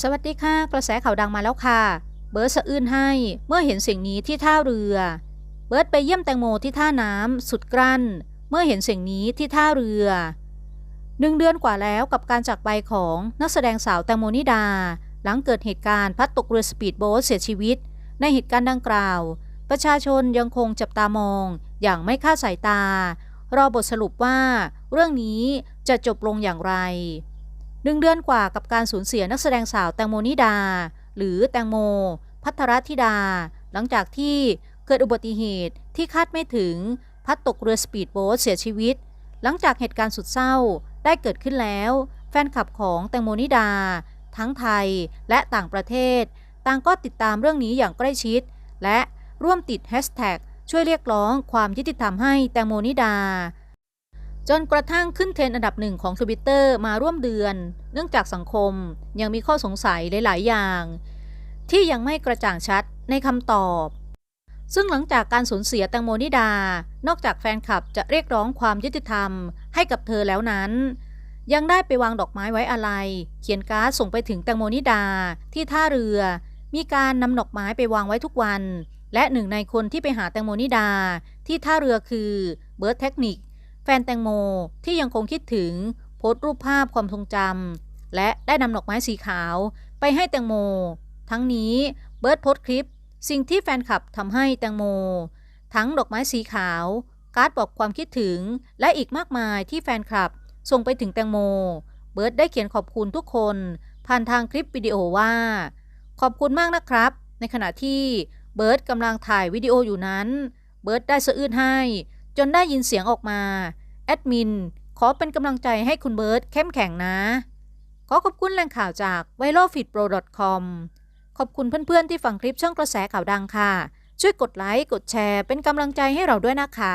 สวัสดีค่ะ กระแสข่าวดังมาแล้วค่ะ เบิร์ดสะอื้นให้เมื่อเห็นสิ่งนี้ที่ท่าเรือ เบิร์ดไปเยี่ยมแตงโมที่ท่าน้ำสุดกลั้น เมื่อเห็นสิ่งนี้ที่ท่าเรือหนึ่งเดือนกว่าแล้วกับการจากไปของนักแสดงสาวแตงโมนิดา หลังเกิดเหตุการณ์พัดตกเรือสปีดโบ๊ทเสียชีวิต ในเหตุการณ์ดังกล่าว ประชาชนยังคงจับตามอง อย่างไม่คาดสายตา รอบทสรุปว่า เรื่องนี้จะจบลงอย่างไร หนึ่งเดือนกว่ากับการสูญเสียนักแสดงสาวแตงโมนิดา หรือแตงโม พัทรธิดา หลังจากที่เกิดอุบัติเหตุที่คาดไม่ถึงพัดตกเรือสปีดโบ๊ทเสียชีวิต หลังจากเหตุการณ์สุดเศร้าได้เกิดขึ้นแล้ว แฟนคลับของแตงโมนิดา ทั้งไทยและต่างประเทศ ต่างก็ติดตามเรื่องนี้อย่างใกล้ชิด และร่วมติดแฮชแท็กช่วยเรียกร้องความยุติธรรมให้แตงโมนิดา จนกระทั่งขึ้นเทรนด์อันดับหนึ่งของทวิตเตอร์มาร่วมเดือน เนื่องจากสังคมยังมีข้อสงสัยหลาย ๆ อย่าง ที่ยังไม่กระจ่างชัดในคำตอบ ซึ่งหลังจากการสูญเสียแตงโมนิดา นอกจากแฟนคลับจะเรียกร้องความยุติธรรมให้กับเธอแล้วนั้น ยังได้ไปวางดอกไม้ไว้อาลัยเขียนการ์ดส่งไปถึงแตงโมนิดาที่ท่าเรือ มีการนำดอกไม้ไปวางไว้ทุกวัน และหนึ่งในคนที่ไปหาแตงโมนิดาที่ท่าเรือคือเบิร์ดเทคนิค แฟนแตงโมที่ยังคงคิดถึงโพสต์รูปภาพความทรงจำและได้นำดอกไม้สีขาวไปให้แตงโม ทั้งนี้เบิร์ดโพสต์คลิป สิ่งที่แฟนคลับทำให้แตงโม ทั้งดอกไม้สีขาว การ์ดบอกความคิดถึง และอีกมากมายที่แฟนคลับ ส่งไปถึงแตงโม เบิร์ดได้เขียนขอบคุณทุกคน ผ่านทางคลิปวิดีโอว่า ขอบคุณมากนะครับ ในขณะที่เบิร์ดกำลังถ่ายวิดีโออยู่นั้น เบิร์ดได้สะอื้นให้ จนได้ยินเสียงออกมา แอดมิน ขอเป็นกำลังใจให้คุณเบิร์ตเข้มแข็งนะ ขอขอบคุณแหล่งข่าวจาก v i r a l f e e d p r o com ขอบคุณเพื่อนๆที่ฟังคลิปช่องกระแสข่าวดังค่ะ ช่วยกดไลค์ กดแชร์ เป็นกำลังใจให้เราด้วยนะคะ